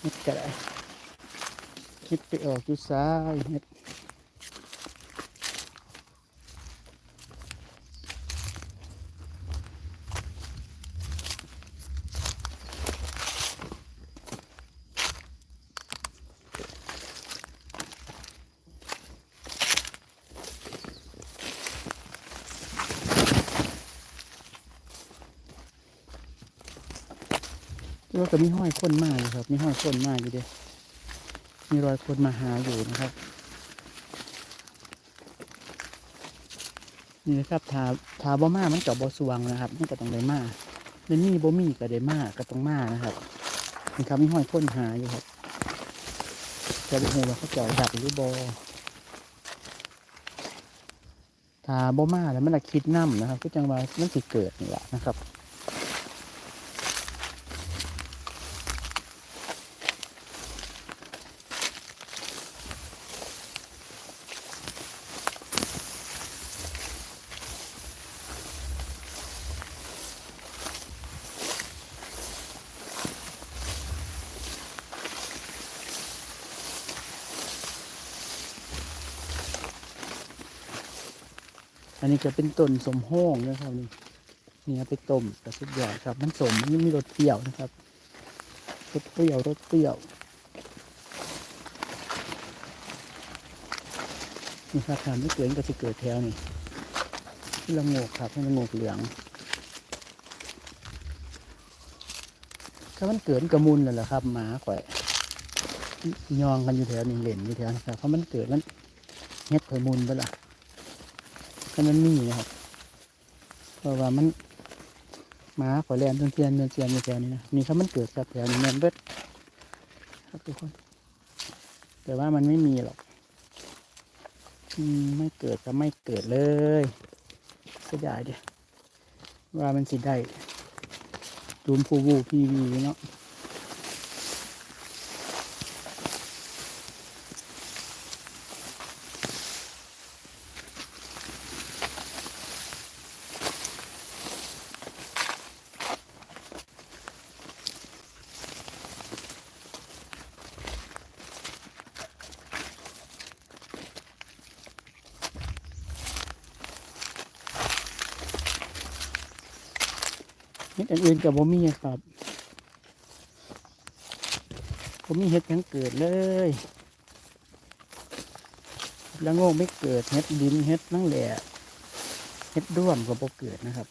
เฮ็ดก็ได้คิดไปออกอยู่ซ้ายเฮ็ด แล้วก็มีห้อยคนมาอยู่ครับ มีห้อยคนมาอยู่เด้มีรอยคนมาหาอยู่นะครับ นี่นะครับทาทาบ่มามันกับบ่สวงนะครับ มันก็ต้องได้มาแล้วนี่บ่มีก็ได้มาก็ต้องมานะครับนี่ครับมีห้อยคนหาอยู่ครับจะไปหูว่าเขาเจาะดับหรือบ่ทาบ่มาแล้วมันละคิดน้ำนะครับก็จังว่ามันสิเกิดนี่แหละนะครับ อันนี้จะเป็นต้นสมโห้งนะครับนี่นี่เอาไปต้มกับสุดยอดครับมันสมมันมีรสเปรี้ยวนะครับรสเปรี้ยวรสเปรี้ยวนี่ครับถามไม่เกิดก็จะเกิดแถวนี่ที่ละโงกครับที่ละโงกเหลืองถ้ามันเกิดกระมุนเลยเหรอครับหมาข่อยยองกันอยู่แถวนี้เหล่นอยู่แถวนะครับเพราะมันเกิดมันเฮ็ดข่อยมุนไปละ ก็มันมีนะครับ เพราะว่ามันหมาขอแลนเทียนเทียนเทียนอยู่แถวนี้นะนี่ครับมันเกิดกับแถวนี้แมนเบิดครับทุกคน แต่ว่ามันไม่มีหรอกอไม่เกิดก็ไม่เกิดเลยเสียดายเดียว่ามันสิได้จูมพูวูพีวีเนาะ ห็ดอันอื่นกับบ่มีครับบ่มีเห็ดยังเกิดเลยแล้วโง่ไม่เกิดเห็ดดินเห็ดนั่งแหล่เห็ดด้วมก็บ่เกิดนะครับ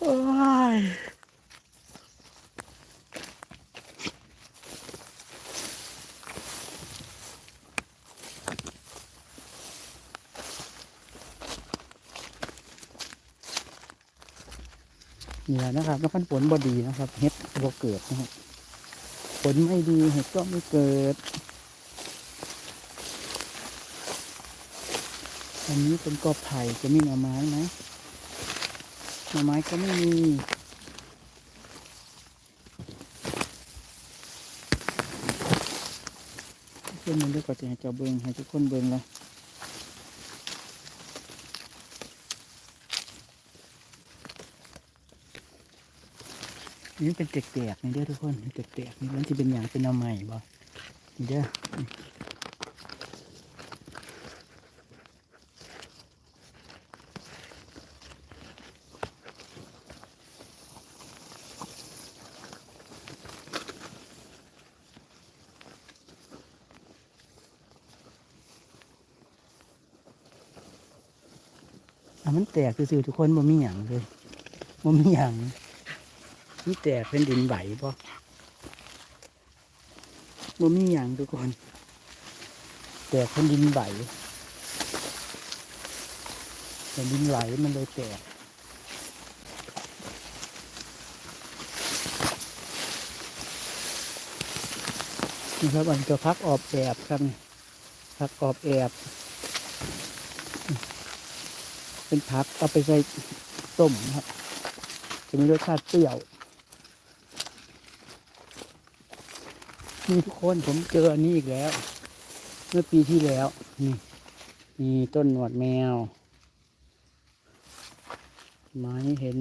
โอ้ย นี่แหละนะครับแล้วพันผลบดีนะครับเห็ดบ่เกิดนะครับผลไม่ดีเห็ดก็ไม่เกิด อันนี้เป็นกอไผ่จะมีหน่อไม้ไหมหน่อไม้ก็ไม่มีเพื่อนมันด้วยก็จะให้เจ้าเบิงให้ทุกคนเบิงเลย นี่เป็นแตกๆนี่เด้อทุกคนแตกๆนี่มันจะเป็นอย่างเป็นเอาใหม่บ่นี่เด้อมันแตกซื่อๆทุกคนบ่มีหยังเลยบ่มีหยัง มันแตกเป็นดินไหวบ่บ่มีหยังทุกคน แตกเป็นดินไหวแต่ดินไหลมันเลยแตกนี่ครับอันก็พักออบแอบครับพักออบแอบ เป็นพักเอาไปใส่ต้มครับจะมีรสชาติเปรี้ยว นี่ทุกคนผมเจออันนี้อีกแล้ว เมื่อปีที่แล้ว นี่มีต้นหนวดแมวไม้เห็น